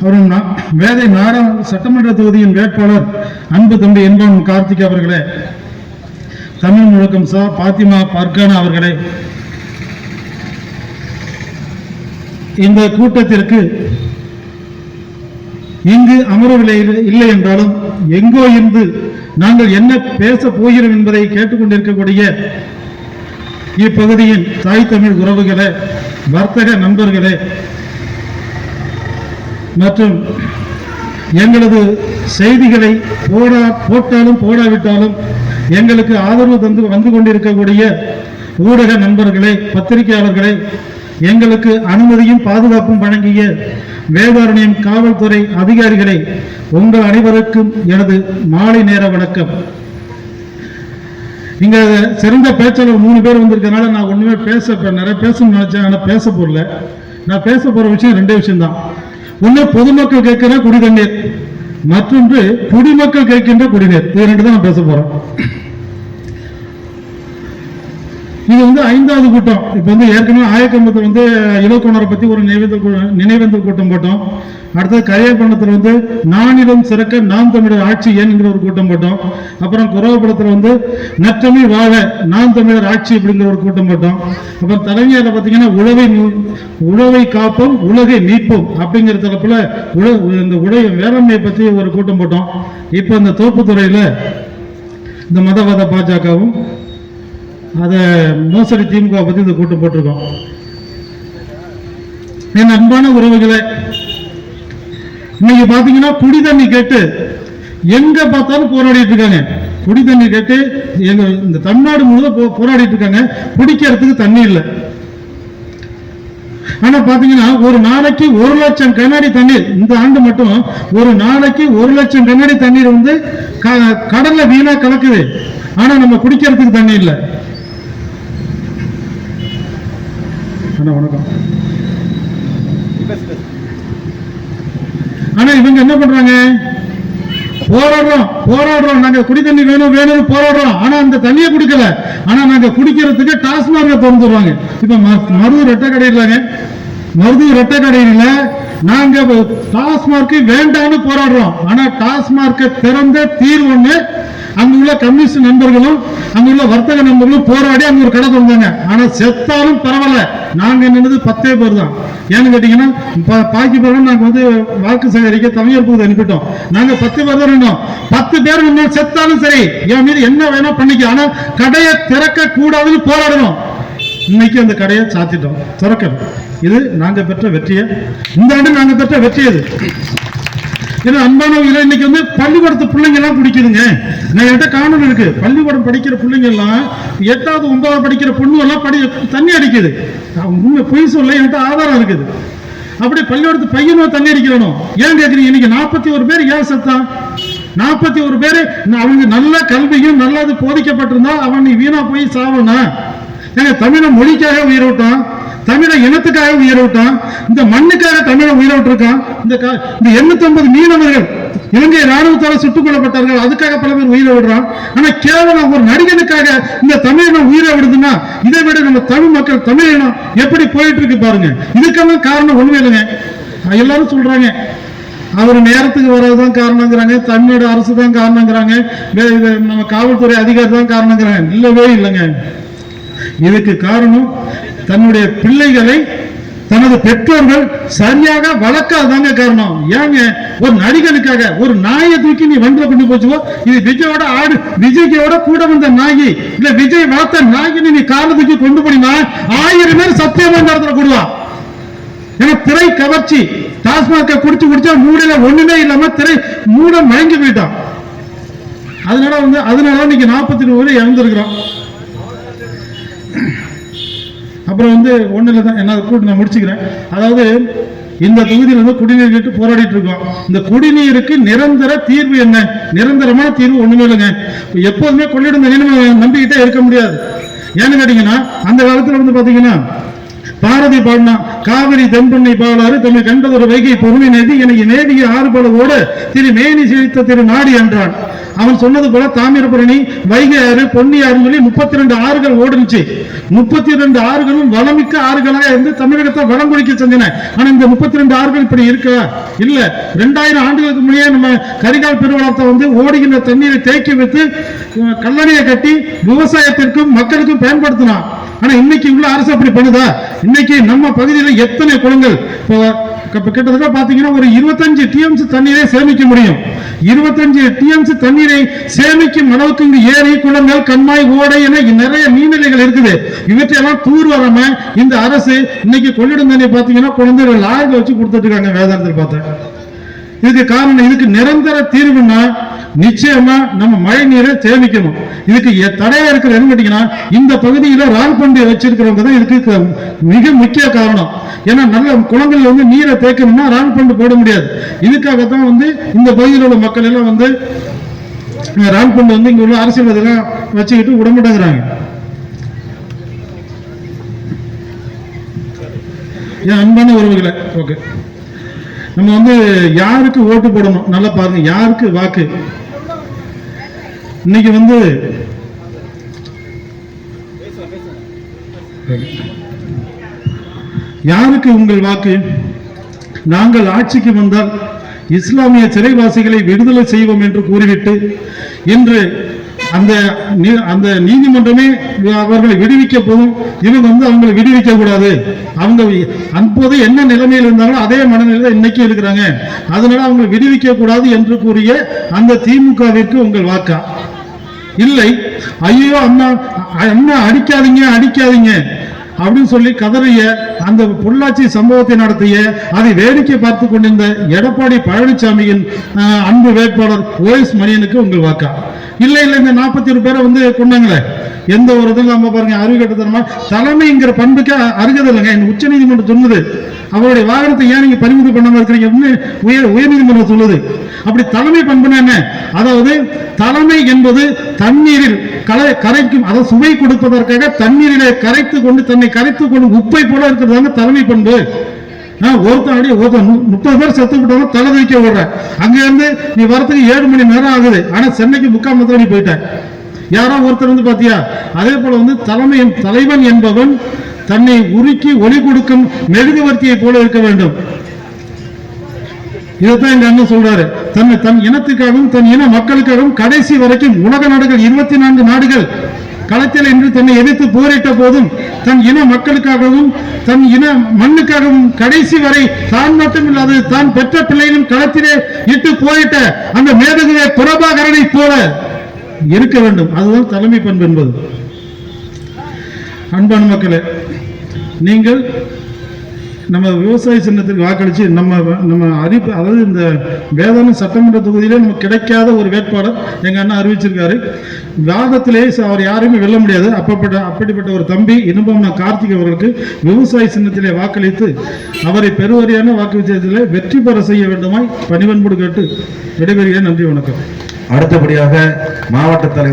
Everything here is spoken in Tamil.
அவரும் வேதை நாடா சட்டமன்ற தொகுதியின் வேட்பாளர் அன்பு தம்பி என்பவன் கார்த்திக் அவர்களே. தமிழ் முழக்கம் சா பாத்திமா பர்கானா அவர்களே. இந்த கூட்டத்திற்கு இங்கு அமரவில்லை இல்லை என்றாலும் எங்கோ இருந்து நாங்கள் என்ன பேச போகிறோம் என்பதை கேட்டுக்கொண்டிருக்கக்கூடிய இப்பகுதியின் தாய் தமிழ் உறவுகளே வர்த்தக நண்பர்களே மற்றும் எங்களது செய்திகளை போடா போட்டாலும் போடாவிட்டாலும் எங்களுக்கு ஆதரவு தந்து வந்து கொண்டிருக்கக்கூடிய ஊடக நண்பர்களே பத்திரிகையாளர்களை எங்களுக்கு அனுமதியும் பாதுகாப்பும் வழங்கிய வேதாரண்யம் காவல்துறை அதிகாரிகளை உங்கள் அனைவருக்கும் எனது மாலை நேர வணக்கம். இங்க சிறந்த பேச்சாளர் மூணு பேர் வந்திருக்கனால நான் ஒண்ணுமே பேச நிறைய பேசணும்னு நினைச்சேன் ஆனால் பேச போடல நான் பேச போற விஷயம் ரெண்டே விஷயம் தான் ஒண்ணு பொதுமக்கள் கேட்கிற குடிதண்ணீர். மற்றொன்று குடிமக்கள் கேட்கின்ற குடிநீர். இது ரெண்டு தான் நான் பேச போறேன் இது வந்து ஐந்தாவது கூட்டம். இப்போ வந்து ஏற்கனவே ஆயக்கம்பத்தில் வந்து இலக்குனரை பற்றி ஒரு நினைவேந்தல் நினைவேந்தல் கூட்டம் போட்டோம். அடுத்தது கரையப்பண்ணத்தில் வந்து நானிடம் சிறக்க நாம் தமிழர் ஆட்சி ஏன்ங்கிற ஒரு கூட்டம் போட்டோம். அப்புறம் குரவப்படத்தில் வந்து நற்றமிழ் வாழ நாம் தமிழர் ஆட்சி அப்படிங்கிற ஒரு கூட்டம் போட்டோம். அப்புறம் தலைமையில் பார்த்தீங்கன்னா உழவை உழவை காப்போம் உலகை மீட்போம் அப்படிங்கிற தரப்பில் உழ இந்த உழை வேளாண்மையை பற்றி ஒரு கூட்டம் போட்டோம். இப்போ இந்த தோப்புத்துறையில் இந்த மதவாத பாஜகவும் அதை மோசடி திமுக பத்தி இந்த கூட்டம் போட்டிருக்கோம். என் அன்பான உறவுகளை இன்னைக்கு பாத்தீங்கன்னா குடி தண்ணி கேட்டு எங்க பார்த்தாலும் போராடிட்டு இருக்காங்க. குடி தண்ணி கேட்டு எங்க இந்த தமிழ்நாடு முழுவதும் போ- போராடிட்டு இருக்காங்க. குடிக்கிறதுக்கு தண்ணி இல்லை. ஆனா பாத்தீங்கன்னா ஒரு நாளைக்கு ஒரு லட்சம் கண்ணாடி தண்ணீர் இந்த ஆண்டு மட்டும் ஒரு நாளைக்கு ஒரு லட்சம் கண்ணாடி தண்ணீர் வந்து க- கடல்ல வீணா கலக்குது. ஆனா நம்ம குடிக்கிறதுக்கு தண்ணி இல்லை. அண்ணா வணக்கம். ஆனா இவங்க என்ன பண்றாங்க? போராடுறோம் போராடுறோம். நாங்க குடி தண்ணி வேணும் வேணும்னு போராடுறோம். ஆனா அந்த தண்ணியை குடிக்கல. ஆனா நாங்க குடிக்கிறதுக்கு டாஸ்மாக திறந்துடுவாங்க இப்ப ம- மருதூர் ரெட்டை கடையிலாங்க மருதூர் ரெட்டை கடையில நாங்க டாஸ்மார்க் வேண்டாம்னு போராடுறோம். ஆனா டாஸ்மார்க்கை திறந்த தீர்வுன்னு அங்குள்ள கம்யூனிஸ்ட் நண்பர்களும் அங்குள்ள வர்த்தக நண்பர்களும் போராடி அங்க ஒரு கடை திறந்தாங்க. ஆனா செத்தாலும் பரவாயில்ல. நாங்க என்னது பத்தே பேர் தான். ஏன்னு கேட்டீங்கன்னா பாக்கி பேரும் நாங்க வந்து வாக்கு சேகரிக்க தமிழர் பகுதி அனுப்பிட்டோம். நாங்க பத்து பேர் தான் நின்னோம். பத்து பேர் நின்னோம் செத்தாலும் சரி. என் மீது என்ன வேணா பண்ணிக்க. ஆனா கடையை திறக்க கூடாதுன்னு போராடணும். இன்னைக்கு அந்த கடையை சாத்திட்டோம். திறக்கணும். இது நாங்க பெற்ற வெற்றியை. இந்த ஆண்டு நாங்க பெற்ற வெற்றி அது ஏன்னா அன்பானவங்கள இன்னைக்கு வந்து பள்ளிக்கூடத்து பிள்ளைங்க எல்லாம் பிடிக்குதுங்க. நான் என்கிட்ட காணொலி இருக்கு. பள்ளிக்கூடம் படிக்கிற பிள்ளைங்க எல்லாம் எட்டாவது ஒன்பதாவது படிக்கிற பொண்ணு எல்லாம் படி தண்ணி அடிக்குது. உண்மை பொய் சொல்ல என்கிட்ட ஆதாரம் இருக்குது. அப்படி பள்ளிக்கூடத்து பையனும் தண்ணி அடிக்கிறனும் ஏன் கேட்குறீங்க இன்னைக்கு நாற்பத்தி ஒரு பேர் ஏன் செத்தான் நாற்பத்தி ஒரு பேர் அவங்க நல்ல கல்வியும் நல்லது போதிக்கப்பட்டிருந்தா அவன் நீ வீணா போய் சாவனா? ஏங்க தமிழை மொழிக்காக உயிரவிட்டான் தமிழை தமிழ இனத்துக்காக உயிர் இந்த மண்ணுக்காக தமிழை உயிர் விட்டுருக்கான் இந்த இந்த எண்ணூத்தி ஒன்பது மீனவர்கள் இலங்கை ராணுவத்தால் சுட்டுக் கொல்லப்பட்டார்கள். அதுக்காக பல பேர் உயிரை விடுறான். ஆனா கேவலம் ஒரு நடிகனுக்காக இந்த தமிழினம் உயிரை விடுதுன்னா இதை விட நம்ம தமிழ் மக்கள் தமிழினம் எப்படி போயிட்டு இருக்கு பாருங்க. இதுக்கெல்லாம் காரணம் ஒண்ணுமே இல்லைங்க. எல்லாரும் சொல்றாங்க. அவர் நேரத்துக்கு வர்றதுதான் காரணங்கிறாங்க. தமிழ்நாடு அரசு தான் காரணங்கிறாங்க இது நம்ம காவல்துறை அதிகாரி தான் காரணங்கிறாங்க. இல்லவே இல்லைங்க. இதுக்கு காரணம் தன்னுடைய பிள்ளைகளை தனது பெற்றோர்கள் சரியாக வளர்க்காதாங்க காரணம். ஏங்க ஒரு நடிகனுக்காக ஒரு நாயை தூக்கி நீ வண்டில கொண்டு போச்சுவோ இது விஜயோட ஆடு விஜய்க்கோட கூட வந்த நாயி. இல்ல விஜய் வளர்த்த நாயின்னு நீ கால தூக்கி கொண்டு போனீங்கன்னா ஆயிரம் பேர் சத்தியமா நடத்துல இடத்துல கூடுவான் ஏன்னா திரை கவர்ச்சி டாஸ்மாக குடிச்சு குடிச்சா மூடையில ஒண்ணுமே இல்லாம திரை மூட மயங்கி போயிட்டான். அதனால வந்து அதனால இன்னைக்கு நாற்பத்தி நூறு இறந்துருக்கிறோம். அப்புறம் வந்து ஒண்ணு இல்லை தான் என்ன கூட்டு நான் முடிச்சுக்கிறேன். அதாவது இந்த தொகுதியில் வந்து குடிநீர் கேட்டு போராடிட்டு இருக்கோம். இந்த குடிநீருக்கு நிரந்தர தீர்வு என்ன? நிரந்தரமான தீர்வு ஒண்ணுமே இல்லைங்க. எப்போதுமே கொள்ளிடம் தண்ணி நம்பிக்கிட்டே இருக்க முடியாது. ஏன்னு கேட்டீங்கன்னா அந்த காலத்துல வந்து பாத்தீங்கன்னா பாரதி பாடினா காவிரி தென்பண்ணை பாலாறு தம்மை கண்டதொரு வைகை பொருளை நதி எனக்கு நேடிய ஆறுபலவோடு திரு மேனி செழித்த திரு நாடி என்றான். அவன் சொன்னது போல தாமிரபரணி வைகை ஆறு பொன்னி ஆறுன்னு சொல்லி முப்பத்தி ரெண்டு ஆறுகள் ஓடுனுச்சு. முப்பத்தி ரெண்டு ஆறுகளும் வளமிக்க ஆறுகளாக இருந்து தமிழகத்தை வளம் குடிக்க செஞ்சன ஆனா இந்த முப்பத்தி ரெண்டு ஆறுகள் இப்படி இருக்கா? இல்ல. ரெண்டாயிரம் ஆண்டுகளுக்கு முன்னே நம்ம கரிகால் பெருவளத்தை வந்து ஓடுகின்ற தண்ணீரை தேக்கி வைத்து கல்லணையை கட்டி விவசாயத்திற்கும் மக்களுக்கும் பயன்படுத்தினான். ஆனா இன்னைக்கு உள்ள அரசு அப்படி பண்ணுதா? இன்னைக்கு நம்ம பகுதியில எத்தனை குளங்கள்? இப்போ கிட்டத்தட்ட பாத்தீங்கன்னா ஒரு இருபத்தஞ்சு டிஎம்சி தண்ணீரை சேமிக்க முடியும். இருபத்தஞ்சு டிஎம்சி தண்ணீரை சேமிக்கும் அளவுக்கு இங்கு ஏரி குளங்கள் கண்மாய் ஓடை என நிறைய நீர்நிலைகள் இருக்குது. இவற்றையெல்லாம் தூர் வராம இந்த அரசு இன்னைக்கு கொள்ளிடம் தண்ணி பாத்தீங்கன்னா குழந்தைகள் லாரில வச்சு கொடுத்துட்டு இருக்காங்க வேதாந்தத்தில் பார்த்தேன் இதுக்கு காரணம் இதுக்கு நிரந்தர தீர்வுன்னா நிச்சயமா நம்ம மழை நீரை சேமிக்கணும். இதுக்கு எ- தடையா இருக்கிற என்ன கேட்டீங்கன்னா இந்த பகுதியில ரால் வச்சிருக்கிறவங்க தான் இதுக்கு மிக முக்கிய காரணம். ஏன்னா நல்ல குளங்கள்ல வந்து நீரை தேக்கணும்னா ரால் பண்டு போட முடியாது. இதுக்காகத்தான் வந்து இந்த பகுதியில் உள்ள மக்கள் எல்லாம் வந்து அஹ், ரால் வந்து இங்க உள்ள அரசியல்வாதிகளாம் வச்சுக்கிட்டு விட என் அன்பான உறவுகளை ஓகே. நம்ம வந்து யாருக்கு ஓட்டு போடணும்? நல்லா பாருங்க. யாருக்கு வாக்கு? இன்னைக்கு வந்து யாருக்கு உங்கள் வாக்கு? நாங்கள் ஆட்சிக்கு வந்தால் இஸ்லாமிய சிறைவாசிகளை விடுதலை செய்வோம் என்று கூறிவிட்டு இன்று அந்த நீ- அந்த நீதிமன்றமே அவர்களை விடுவிக்க போதும் இவங்க வந்து அவங்களை விடுவிக்க கூடாது. அவங்க அப்போது என்ன நிலைமையில் இருந்தாங்களோ அதே மனநிலையில் இன்னைக்கு இருக்கிறாங்க. அதனால அவங்களை விடுவிக்க கூடாது என்று கூறிய அந்த திமுகவிற்கு உங்கள் வாக்கா? இல்லை. ஐயோ அண்ணா அண்ணா அடிக்காதீங்க அடிக்காதீங்க. அப்படின்னு சொல்லி கதறிய அந்த பொள்ளாச்சி சம்பவத்தை நடத்திய அதை வேடிக்கை பார்த்து கொண்டிருந்த எடப்பாடி பழனிசாமியின் அன்பு வேட்பாளர் ஓஎஸ் மணியனுக்கு உங்கள் வாக்கா? இல்லை இல்லை இந்த நாற்பத்தி ஒரு பேரை வந்து கொண்டாங்களே எந்த ஒரு இதில் நம்ம பாருங்க அறிவுகட்டத்தனமா தலைமைங்கிற பண்புக்கு அருகது இல்லைங்க. இந்த உச்ச நீதிமன்றம் சொன்னது அவருடைய வாகனத்தை ஏன் நீங்க பறிமுதல் பண்ணாம இருக்கிறீங்க அப்படின்னு உயர் உயர்நீதிமன்றம் சொல்லுது. அப்படி தலைமை பண்புனா என்ன? அதாவது தலைமை என்பது தண்ணீரில் கலை கரைக்கும் அதாவது சுவை கொடுப்பதற்காக தண்ணீரிலே கரைத்து கொண்டு தன்னை கரைத்து கொண்டு உப்பை போல இருக்கிறதாங்க தலைமை பண்பு. ஒருத்தன் ஒருத்தன் முப்பது பேர் செத்து விட்டவங்க தலை வைக்க விடுற அங்க இருந்து நீ வரத்துக்கு ஏழு மணி நேரம் ஆகுது. ஆனா சென்னைக்கு முக்கால் மணி நேரம் நீ போயிட்ட யாரோ ஒருத்தர் வந்து பாத்தியா? அதே போல வந்து தலைமையின் தலைவன் என்பவன் தன்னை உருக்கி ஒளி கொடுக்கும் மெழுகுவர்த்தியை போல இருக்க வேண்டும். இதைத்தான் எங்க அண்ணன் சொல்றாரு. தன்னை தன் இனத்துக்காகவும் தன் இன மக்களுக்காகவும் கடைசி வரைக்கும் உலக நாடுகள் இருபத்தி நான்கு நாடுகள் களத்தில் என்று தன்னை எதிர்த்து போரிட்ட போதும் தன் இன மக்களுக்காகவும் தன் இன மண்ணுக்காகவும் கடைசி வரை தான் மட்டுமில்லாது தான் பெற்ற பிள்ளைகளும் களத்திலே இட்டு போரிட்ட அந்த மேதகுவே பிரபாகரனை போல இருக்க வேண்டும். அதுதான் தலைமை பண்பு என்பது. அன்பான மக்களே நீங்கள் நம்ம விவசாய சின்னத்துக்கு வாக்களித்து நம்ம நம்ம அறிவிப்பு அதாவது இந்த வேதாளம் சட்டமன்ற தொகுதியிலே நமக்கு கிடைக்காத ஒரு வேட்பாளர் எங்கள் அண்ணா அறிவிச்சிருக்காரு. வாதத்திலே அவர் யாரையுமே வெல்ல முடியாது. அப்பப்பட்ட அப்படிப்பட்ட ஒரு தம்பி இன்பம்னா கார்த்திக் அவர்களுக்கு விவசாய சின்னத்திலே வாக்களித்து அவரை பெருவாரியான வாக்கு வித்தியாசத்திலே வெற்றி பெற செய்ய வேண்டுமாய் பணிவன்போடு கேட்டு விடைபெறுகிறேன். நன்றி வணக்கம். அடுத்தபடியாக மாவட்ட தலைவர்